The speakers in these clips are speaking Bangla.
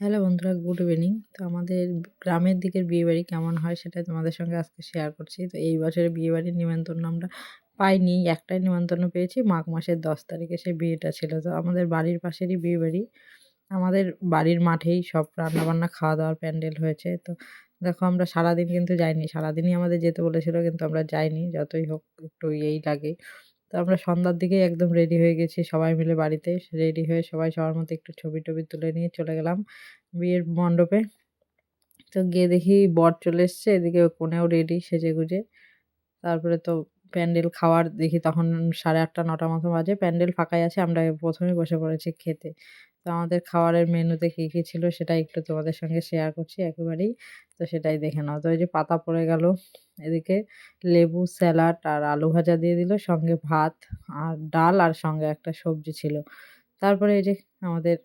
হ্যালো বন্ধুরা, গুড ইভিনিং। তো আমাদের গ্রামের দিকের বিয়েবাড়ি কেমন হয় সেটা তোমাদের সঙ্গে আজকে শেয়ার করছি। তো এই বছরের বিয়েবাড়ির নিমন্ত্রণ আমরা পাইনি, একটাই নিমন্ত্রণ পেয়েছি, মাঘ মাসের দশ তারিখে সেই বিয়েটা ছিল। তো আমাদের বাড়ির পাশেরই বিয়েবাড়ি। আমাদের বাড়ির মাঠেই সব রান্নাবান্না খাওয়া দাওয়ার প্যান্ডেল হয়েছে। তো দেখো আমরা সারাদিন কিন্তু যাইনি, সারাদিনই আমাদের যেতে বলেছিল কিন্তু আমরা যাইনি, যতই হোক একটু ইয়েই লাগে। তো আমরা সন্ধ্যার দিকেই একদম রেডি হয়ে গেছি সবাই মিলে বাড়িতে। রেডি হয়ে সবাই সবার মতো একটু ছবি টবি তুলে নিয়ে চলে গেলাম বিয়ের মণ্ডপে। তো গিয়ে দেখি বর চলে এসছে, এদিকে কোনেও রেডি সেজে গুজে তারপরে তো প্যান্ডেল খাওয়ার দেখি তখন সাড়ে আটটা, নটা মতো বাজে। প্যান্ডেল ফাঁকাই আছে, আমরা প্রথমে বসে পড়েছি খেতে। তো আমাদের খাবারের মেনুতে কী কী ছিল সেটা একটু তোমাদের সঙ্গে শেয়ার করছি একেবারেই। তো সেটাই দেখে নাও। তো ওই যে পাতা পড়ে গেল এদিকে, লেবু, স্যালাড আর আলু ভাজা দিয়ে দিল, সঙ্গে ভাত আর ডাল আর সঙ্গে একটা সবজি ছিল। তারপরে এই যে আমাদের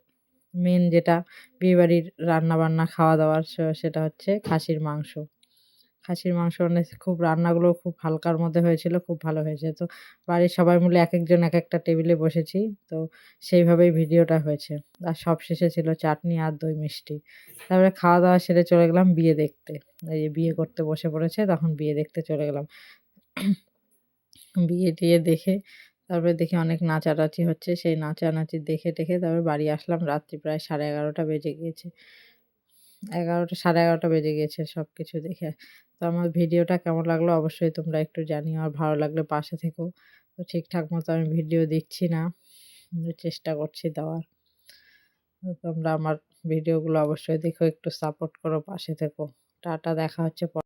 মেন যেটা বিয়েবাড়ির রান্নাবান্না, খাওয়া দাওয়ার সেটা হচ্ছে খাসির মাংস। খাসির মাংস মানে খুব রান্নাগুলো খুব হালকার মধ্যে হয়েছিল, খুব ভালো হয়েছে। তো বাড়ির সবাই মিলে এক একজন এক একটা টেবিলে বসেছি, তো সেইভাবেই ভিডিওটা হয়েছে। আর সব শেষে ছিল চাটনি আর দই মিষ্টি। তারপরে খাওয়া দাওয়া সেরে চলে গেলাম বিয়ে দেখতে। এই বিয়ে করতে বসে পড়েছে, তখন বিয়ে দেখতে চলে গেলাম। বিয়ে টিয়ে দেখে, তারপরে দেখি অনেক নাচানাচি হচ্ছে, সেই নাচানাচি দেখে টেখে তারপরে বাড়ি আসলাম, রাত্রি প্রায় সাড়ে এগারোটা বেজে গিয়েছে। এগারোটা, সাড়ে এগারোটা বেজে গিয়েছে সব কিছু দেখে। তো আমার ভিডিওটা কেমন লাগল অবশ্যই তোমরা একটু জানিও, আর ভালো লাগলে পাশে থেকো। তো ঠিকঠাক মতো আমি ভিডিও দিচ্ছি না চেষ্টা করছি দেওয়ার। তোমরা আমার ভিডিওগুলো অবশ্যই দেখো, একটু সাপোর্ট করো, পাশে থেকো। টাটা, দেখা হচ্ছে